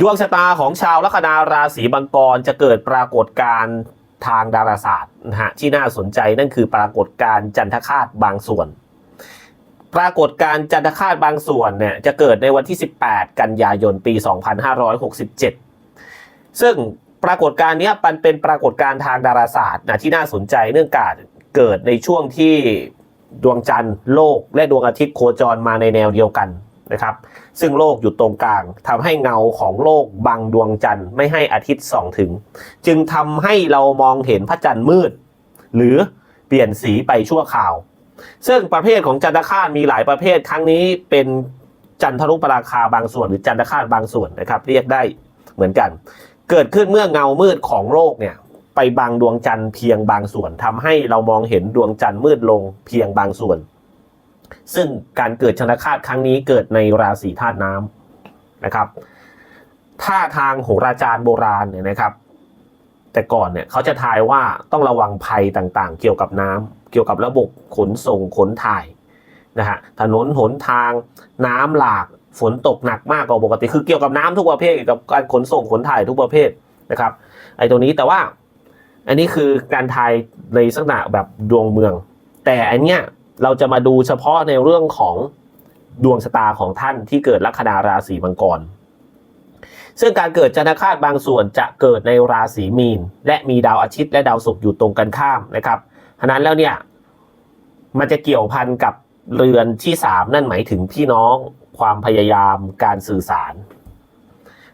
ดวงชะตาของชาวลัคนาราศีมังกรจะเกิดปรากฏการณ์ทางดาราศาสตร์นะฮะที่น่าสนใจนั่นคือปรากฏการณ์จันทคาตบางส่วน ปรากฏการณ์จันทคาตบางส่วนเนี่ยจะเกิดในวันที่ 18 กันยายนปี 2567 ซึ่งปรากฏการณ์นี้มันเป็นปรากฏการณ์ทางดาราศาสตร์นะที่น่าสนใจเนื่องจากเกิดในช่วงที่ดวงจันทร์โลกและดวงอาทิตย์โคจรมาในแนวเดียวกัน นะครับ ซึ่งโลกอยู่ตรงกลางทำให้เงาของโลกบังดวงจันทร์ไม่ให้อาทิตย์ส่องถึง จึงทำให้เรามองเห็นพระจันทร์มืด หรือเปลี่ยนสีไปชั่วคราว ซึ่งประเภทของจันทคาตมีหลายประเภทครั้งนี้เป็นจันทรุปราคาบางส่วนหรือจันทคาตบางส่วนนะครับ เรียกได้เหมือนกัน เกิดขึ้นเมื่อเงามืดของโลกเนี่ยไปบังดวงจันทร์เพียงบางส่วนทำให้เรามองเห็นดวงจันทร์มืดลงเพียงบางส่วน ซึ่งการเกิดชนคาตครั้งนี้เกิดในราศีธาตุน้ำนะครับถ้าทางโหราจารย์โบราณเนี่ยนะครับ แต่ก่อนเนี่ยเขาจะทายว่าต้องระวังภัยต่างๆ เกี่ยวกับน้ำเกี่ยวกับระบบขนส่งขนถ่ายนะฮะถนนหนทางน้ำหลากฝนตกหนักมากกว่าปกติคือเกี่ยวกับน้ำทุกประเภทเกี่ยวกับการขนส่งขนถ่ายทุกประเภทนะครับไอ้ตรงนี้แต่ว่าอันนี้คือการทายในลักษณะแบบดวงเมือง แต่อันเนี้ย เราจะมาดูเฉพาะในเรื่องของดวงชะตาของท่านที่เกิดลัคนาราศีมังกร ซึ่งการเกิดจันทคาตบางส่วนจะเกิดในราศีมีน และมีดาวอาทิตย์และดาวศุกร์อยู่ตรงกันข้ามนะครับฉะนั้นแล้วเนี่ยมันจะเกี่ยวพันกับเรือนที่สามนั่นหมายถึงพี่น้องความพยายามการสื่อสาร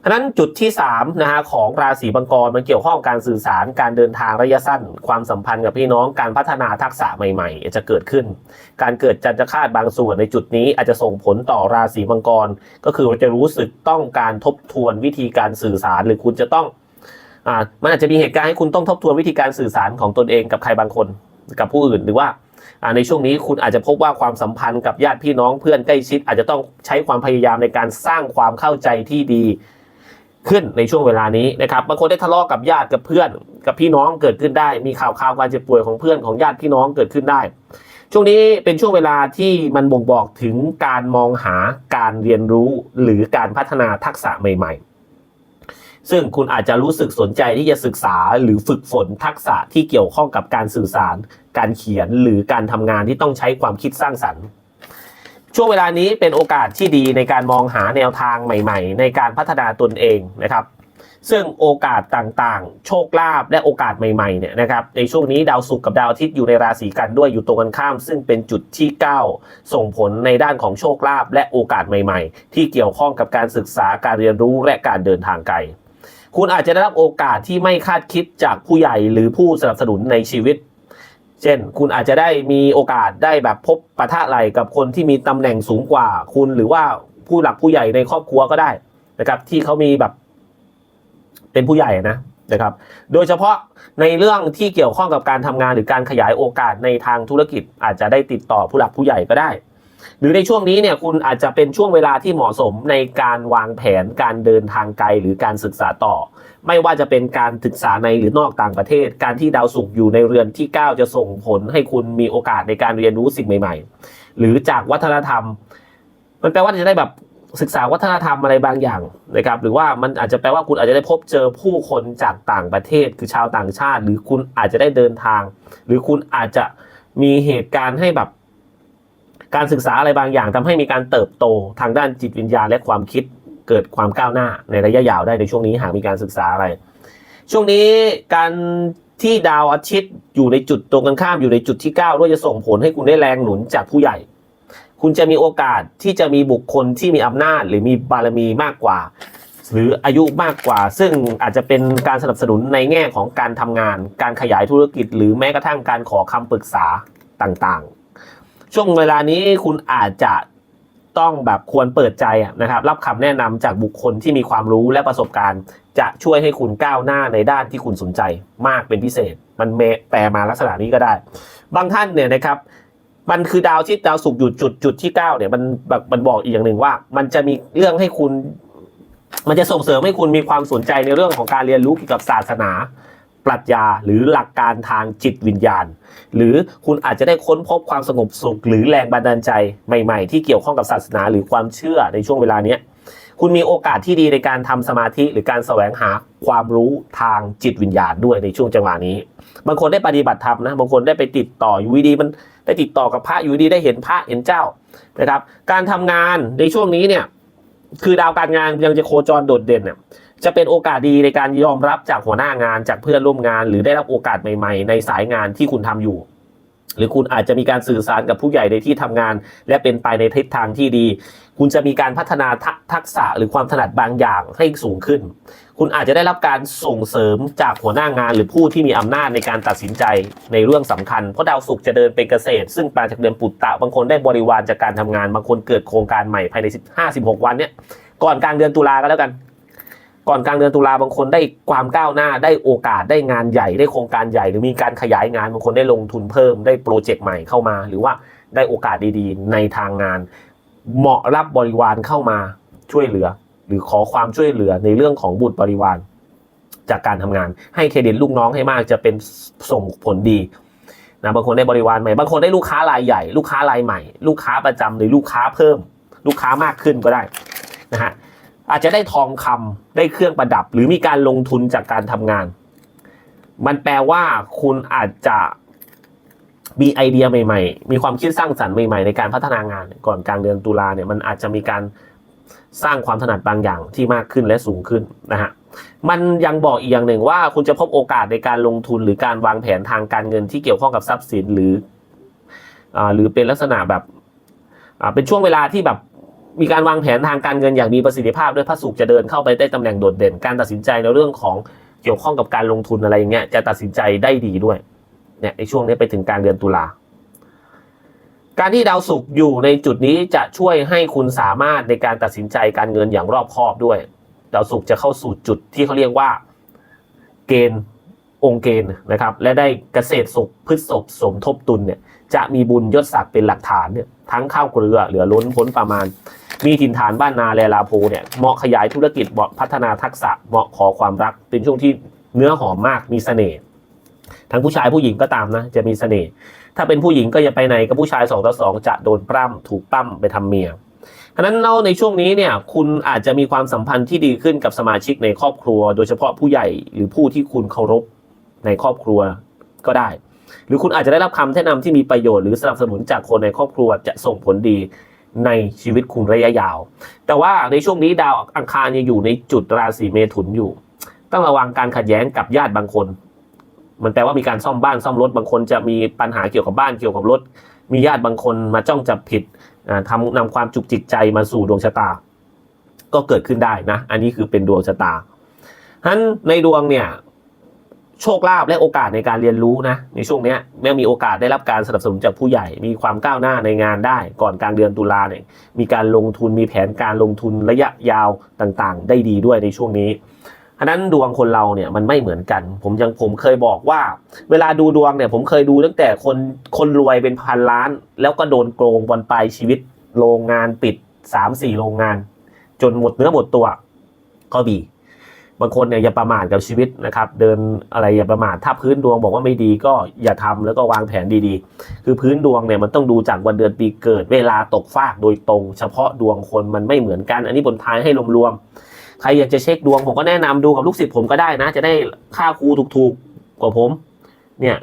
ฉะนั้นจุดที่3นะฮะของราศีมังกรมันเกี่ยวข้องกับการสื่อสารการเดินทางระยะสั้น ความสัมพันธ์กับพี่น้องการพัฒนาทักษะใหม่ ๆ จะเกิดขึ้น การเกิดจันทคาตบางส่วนในจุดนี้อาจจะส่งผลต่อราศีมังกร ก็คือจะรู้สึกต้องการทบทวนวิธีการสื่อสารหรือคุณจะต้องอ่ามันอาจจะมีเหตุการณ์ให้คุณต้องทบทวนวิธีการสื่อสารของตนเองกับใครบางคนกับผู้อื่นหรือว่าในช่วงนี้คุณอาจจะพบว่าความสัมพันธ์กับญาติพี่น้องเพื่อนใกล้ชิด อาจจะต้องใช้ความพยายามในการสร้างความเข้าใจที่ดี ขึ้นในช่วงเวลานี้นะครับบางคนได้ทะเลาะกับญาติกับเพื่อน กับพี่น้องเกิดขึ้นได้ มีข่าวข่าวการเจ็บป่วยของเพื่อนของญาติพี่น้องเกิดขึ้นได้ ช่วงนี้เป็นช่วงเวลาที่มันบ่งบอกถึงการมองหาการเรียนรู้หรือการพัฒนาทักษะใหม่ ๆ ซึ่งคุณอาจจะรู้สึกสนใจที่จะศึกษาหรือฝึกฝนทักษะที่เกี่ยวข้องกับการสื่อสาร การเขียนหรือการทำงานที่ต้องใช้ความคิดสร้างสรรค์ ช่วงเวลานี้เป็นโอกาสที่ดีในการมองหาแนวทางใหม่ ๆ ในการพัฒนาตนเองนะครับ ซึ่งโอกาสต่างๆ โชคลาภและโอกาสใหม่ๆเนี่ยนะครับในช่วงนี้ดาวศุกร์กับดาวอาทิตย์อยู่ในราศีกันด้วยอยู่ตรงกันข้าม ซึ่งเป็นจุดที่ 9 ส่งผลในด้านของโชคลาภและโอกาสใหม่ ๆ ที่เกี่ยวข้องกับการศึกษาการเรียนรู้และการเดินทางไกลคุณอาจจะได้รับโอกาสที่ไม่คาดคิดจากผู้ใหญ่หรือผู้สนับสนุนในชีวิต เช่น คุณอาจจะได้มีโอกาสได้แบบพบปะทะไหลกับคนที่มีตำแหน่งสูงกว่า คุณหรือว่าผู้หลักผู้ใหญ่ในครอบครัวก็ได้นะครับ ที่เขามีแบบ เป็นผู้ใหญ่นะนะครับ โดยเฉพาะในเรื่องที่เกี่ยวข้องกับการทำงานหรือการขยายโอกาสในทางธุรกิจ อาจจะได้ติดต่อผู้หลักผู้ใหญ่ก็ได้ หรือในช่วงนี้เนี่ยคุณอาจจะเป็นช่วงเวลาที่เหมาะสมในการวางแผนการเดินทางไกลหรือการศึกษาต่อ ไม่ว่าจะเป็นการศึกษาในหรือนอกต่างประเทศ การที่ดาวศุกร์อยู่ในเรือนที่ 9 จะส่งผลให้คุณมีโอกาสในการเรียนรู้สิ่งใหม่ ๆ หรือจากวัฒนธรรม มันแปลว่าจะได้แบบศึกษาวัฒนธรรมอะไรบางอย่างนะครับ หรือว่ามันอาจจะแปลว่าคุณอาจจะได้พบเจอผู้คนจากต่างประเทศคือชาวต่างชาติ หรือคุณอาจจะได้เดินทาง หรือคุณอาจจะมีเหตุการณ์ให้แบบ การศึกษาอะไรบางอย่างทำให้มีการเติบโตทางด้านจิตวิญญาณและความคิดเกิดความก้าวหน้าในระยะยาวได้ในช่วงนี้หากมีการศึกษาอะไร ช่วงนี้การที่ดาวอาทิตย์อยู่ในจุดตรงกันข้ามอยู่ในจุดที่ 9 ด้วยจะส่งผลให้คุณได้แรงหนุนจากผู้ใหญ่ คุณจะมีโอกาสที่จะมีบุคคลที่มีอำนาจ หรือมีบารมีมากกว่า หรืออายุมากกว่า ซึ่งอาจจะเป็นการสนับสนุนในแง่ของการทำงาน การขยายธุรกิจ หรือแม้กระทั่งการขอคำปรึกษาต่าง ช่วงเวลานี้คุณอาจจะต้องแบบควรเปิดใจนะครับ รับคำแนะนำจากบุคคลที่มีความรู้และประสบการณ์ จะช่วยให้คุณก้าวหน้าในด้านที่คุณสนใจมากเป็นพิเศษ มันเมแปลมาลักษณะนี้ก็ได้ บางท่านเนี่ยนะครับ มันคือดาวที่ดาวศุกร์อยู่จุดจุดที่เก้าเนี่ยมันแบบมันบอกอีกอย่างหนึ่งว่า มันจะมีเรื่องให้คุณ มันจะส่งเสริมให้คุณมีความสนใจในเรื่องของการเรียนรู้เกี่ยวกับศาสนา ปรัชญาหรือหลักการทางจิตวิญญาณ หรือคุณอาจจะได้ค้นพบความสงบสุข หรือแรงบันดาลใจใหม่ ๆ ที่เกี่ยวข้องกับศาสนาหรือความเชื่อในช่วงเวลานี้คุณมีโอกาสที่ดีในการทำสมาธิหรือการแสวงหาความรู้ทางจิตวิญญาณด้วยในช่วงจังหวะนี้ บางคนได้ปฏิบัติธรรมนะบางคนได้ไปติดต่ออยู่ดีมันได้ติดต่อกับพระอยู่ดีได้เห็นพระเห็นเจ้านะครับ การทำงานในช่วงนี้เนี่ยคือดาวการงานยังจะโคจรโดดเด่นเนี่ย จะเป็นโอกาสดีในการยอมรับจากหัวหน้างานจากเพื่อนร่วมงาน หรือได้รับโอกาสใหม่ๆ ในสายงานที่คุณทำอยู่ หรือคุณอาจจะมีการสื่อสารกับผู้ใหญ่ในที่ทำงาน และเป็นไปในทิศทางที่ดี คุณจะมีการพัฒนาทักทักษะหรือความถนัดบางอย่างให้สูงขึ้น คุณอาจจะได้รับการส่งเสริมจากหัวหน้างาน หรือผู้ที่มีอำนาจในการตัดสินใจในเรื่องสำคัญเพราะดาวศุกร์จะเดินเป็นเกษตร ซึ่งมาจากเดือนปุตตะบางคนได้บริวารจากการทำงานบางคนเกิดโครงการใหม่ภายใน 15-16 วันเนี่ยก่อนกลางเดือนตุลาก็แล้วกัน ก่อนกลางเดือนตุลาบางคนได้ความก้าวหน้าได้โอกาสได้งานใหญ่ได้โครงการใหญ่ หรือมีการขยายงานบางคนได้ลงทุนเพิ่มได้โปรเจกต์ใหม่เข้ามา หรือว่าได้โอกาสดีๆ ในทางงาน เหมาะรับบริวารเข้ามาช่วยเหลือ หรือขอความช่วยเหลือในเรื่องของบุตรบริวาร จากการทำงาน ให้เครดิตลูกน้องให้มากจะเป็นส่งผลดีนะบางคนได้บริวารใหม่บางคนได้ลูกค้ารายใหญ่ ลูกค้ารายใหม่ ลูกค้าประจำหรือลูกค้าเพิ่ม ลูกค้ามากขึ้นก็ได้นะฮะ อาจจะได้ทองคำได้เครื่องประดับ หรือมีการลงทุนจากการทำงาน มันแปลว่าคุณอาจจะมีไอเดียใหม่ๆ มีความคิดสร้างสรรค์ใหม่ๆ ในการพัฒนางาน ก่อนกลางเดือนตุลาเนี่ยมันอาจจะมีการสร้างความถนัดบางอย่างที่มากขึ้นและสูงขึ้นนะฮะ มันยังบอกอีกอย่างหนึ่งว่า คุณจะพบโอกาสในการลงทุนหรือการวางแผนทางการเงินที่เกี่ยวข้องกับทรัพย์สินหรืออ่าหรือเป็นลักษณะแบบอ่าเป็นช่วงเวลาที่แบบ มีการวางแผนทางการเงินอย่างมีประสิทธิภาพด้วยพระศุกร์จะเดินเข้าไปได้ตำแหน่งโดดเด่น การตัดสินใจในเรื่องของเกี่ยวข้องกับการลงทุนอะไรอย่างเงี้ยจะตัดสินใจได้ดีด้วยเนี่ยในช่วงนี้ไปถึงกลางเดือนตุลาการที่ดาวศุกร์อยู่ในจุดนี้จะช่วยให้คุณสามารถในการตัดสินใจการเงินอย่างรอบคอบด้วย ดาวศุกร์จะเข้าสู่จุดที่เขาเรียกว่า เกณฑ์องค์เกณฑ์นะครับ และได้เกษตรศุกร์พฤษภสมทบตุลเนี่ยจะมีบุญยศศักดิ์เป็นหลักฐานเนี่ยทั้งข้าวเกลือเหลือล้นพ้นประมาณ มีถิ่นฐานบ้านนาแลลาโพเนี่ยเหมาะขยายธุรกิจเหมาะพัฒนาทักษะเหมาะขอความรัก เป็นช่วงที่เนื้อหอมมากมีเสน่ห์ทั้งผู้ชายผู้หญิงก็ตามนะ จะมีเสน่ห์ถ้าเป็นผู้หญิงก็อย่าไปไหนกับผู้ชายสองต่อสองจะโดนปล้ำถูกปั้มไปทำเมียฉะนั้นเราในช่วงนี้เนี่ยคุณอาจจะมีความสัมพันธ์ที่ดีขึ้นกับสมาชิกในครอบครัว โดยเฉพาะผู้ใหญ่หรือผู้ที่คุณเคารพในครอบครัวก็ได้ หรือคุณอาจจะได้รับคำแนะนำที่มีประโยชน์หรือสนับสนุนจากคนในครอบครัวจะส่งผลดี ในชีวิตคุณระยะยาว แต่ว่าในช่วงนี้ดาวอังคารยังอยู่ในจุดราศีเมถุนอยู่ ต้องระวังการขัดแย้งกับญาติบางคน มันแปลว่ามีการซ่อมบ้านซ่อมรถบางคนจะมีปัญหาเกี่ยวกับบ้านเกี่ยวกับรถ มีญาติบางคนมาจ้องจับผิดทำนำความจุกจิกใจมาสู่ดวงชะตา ก็เกิดขึ้นได้นะ อันนี้คือเป็นดวงชะตาฉะนั้นในดวงเนี่ย โชคลาภและโอกาสในการเรียนรู้นะในช่วงนี้แม้มีโอกาสได้รับการสนับสนุนจากผู้ใหญ่ มีความก้าวหน้าในงานได้ ก่อนกลางเดือนตุลาเนี่ยมีการลงทุนมีแผนการลงทุนระยะยาวต่างๆ ได้ดีด้วยในช่วงนี้ฉะนั้นดวงคนเราเนี่ยมันไม่เหมือนกัน ผมยังผมเคยบอกว่า เวลาดูดวงเนี่ยผมเคยดูตั้งแต่คนคนรวยเป็นพันล้าน แล้วก็โดนโกงบนปลายชีวิต โรงงานปิดสามสี่โรงงาน จนหมดเนื้อหมดตัวก็มี บางคนเนี่ยอย่าประมาทกับชีวิตนะครับ เดินอะไรอย่าประมาทถ้าพื้นดวงบอกว่าไม่ดีก็อย่าทำแล้วก็วางแผนดีๆ คือพื้นดวงเนี่ยมันต้องดูจากวันเดือนปีเกิด เวลาตกฟากโดยตรง เฉพาะดวงคนมันไม่เหมือนกัน อันนี้บนท้ายให้รวมๆใครอยากจะเช็คดวงผมก็แนะนำดูกับลูกศิษย์ผมก็ได้นะ จะได้ค่าครูถูกๆกว่าผม เนี่ย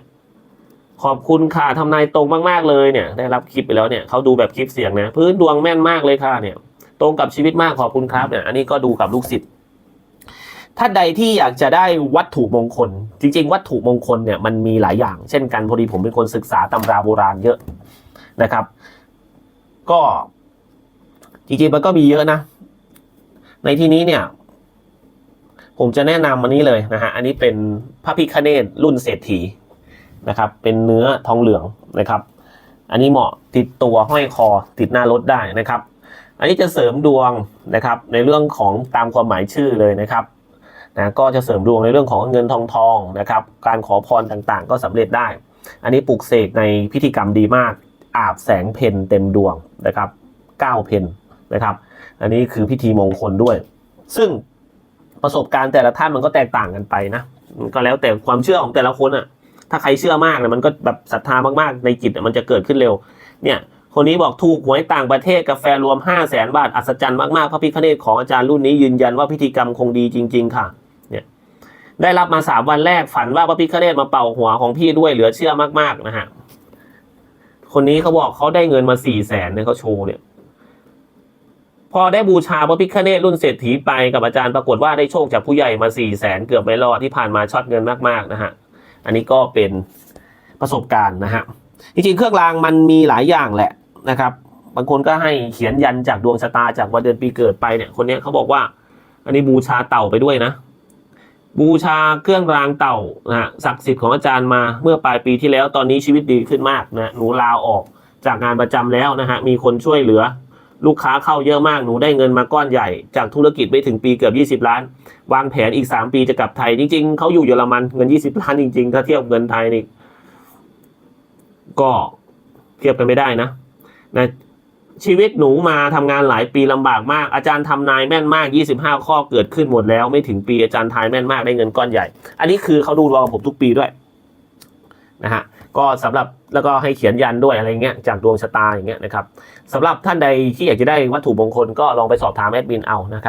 ขอบคุณค่ะทำนายตรงมากๆเลยเนี่ย ได้รับคลิปไปแล้วเนี่ยเขาดูแบบคลิปเสียงนะ พื้นดวงแม่นมากเลยค่ะเนี่ย ตรงกับชีวิตมากขอบคุณครับเนี่ยอันนี้ก็ดูกับลูกศิษย์ ท่านใดที่อยากจะได้วัตถุมงคล จริง ๆ วัตถุมงคลเนี่ยมันมีหลายอย่าง เช่นกันพอดีผมเป็นคนศึกษาตำราโบราณเยอะนะครับ ก็จริงๆมันก็มีเยอะนะ ในที่นี้เนี่ย ผมจะแนะนำอันนี้เลยนะฮะอันนี้เป็นพระพิคเนตรุ่นเศรษฐีนะครับ เป็นเนื้อทองเหลืองนะครับ อันนี้เหมาะติดตัวห้อยคอติดหน้ารถได้นะครับ อันนี้จะเสริมดวงนะครับ ในเรื่องของตามความหมายชื่อเลยนะครับ นะก็จะเสริมดวงในเรื่องของเงินทองทองนะครับ การขอพรต่างๆ ก็สำเร็จได้ อันนี้ปลูกเสกในพิธีกรรมดีมาก อาบแสงเพนเต็มดวงนะครับเก้าเพนนะครับ อันนี้คือพิธีมงคลด้วย ซึ่งประสบการณ์แต่ละท่านมันก็แตกต่างกันไปนะก็แล้วแต่ความเชื่อของแต่ละคนอะถ้าใครเชื่อมากเนี่ยมันก็แบบศรัทธามากๆ ในจิตมันจะเกิดขึ้นเร็ว เนี่ยคนนี้บอกถูกหวยต่างประเทศกาแฟรวม 5 0 0แสนบาท อัศจรรย์มาก ๆ พระพิคเนตของอาจารย์รุ่นนี้ยืนยันว่าพิธีกรรมคงดีจริง ๆ ค่ะ ได้รับมาสามวันแรกฝันว่าพระพิคเนตมาเป่าหัวของพี่ด้วยเหลือเชื่อมากๆนะฮะคนนี้เขาบอกเขาได้เงินมาสี่แสนเนี่ยเขาโชว์เนี่ย พอได้บูชาพระพิคเนตรุ่นเศรษฐีไปกับอาจารย์ปรากฏว่าได้โชคจากผู้ใหญ่มาสี่แสนเกือบไม่รอดที่ผ่านมาช็อตเงินมากๆนะฮะอันนี้ก็เป็นประสบการณ์นะฮะจริงๆเครื่องรางมันมีหลายอย่างแหละนะครับ บางคนก็ให้เขียนยันจากดวงชะตาจากวันเดือนปีเกิดไปเนี่ย คนนี้เขาบอกว่า อันนี้บูชาเต่าไปด้วยนะ บูชาเครื่องรางเต่านะฮะศักดิ์สิทธิ์ของอาจารย์มาเมื่อปลายปีที่แล้วตอนนี้ชีวิตดีขึ้นมากนะหนูลาออกจากงานประจำแล้วนะฮะมีคนช่วยเหลือ ลูกค้าเข้าเยอะมากหนูได้เงินมาก้อนใหญ่ จากธุรกิจไม่ถึงปีเกือบ 20 ล้าน วางแผนอีก 3 ปีจะกลับไทย จริง ๆเขาอยู่เยอรมันเงิน 20 ล้านจริงๆถ้าเทียบเงินไทยนี่ก็เทียบกันไม่ได้นะนะ ชีวิตหนูมาทำงานหลายปีลำบากมาก อาจารย์ทำนายแม่นมาก 25 ข้อเกิดขึ้นหมดแล้ว ไม่ถึงปีอาจารย์ทายแม่นมากได้เงินก้อนใหญ่ อันนี้คือเขาดูดวงกับผมทุกปีด้วยนะฮะก็สำหรับแล้วก็ให้เขียนยันด้วยอะไรเงี้ยจากดวงชะตาอย่างเงี้ยนะครับสำหรับท่านใดที่อยากจะได้วัตถุมงคลก็ลองไปสอบถามแอดมินเอานะครับ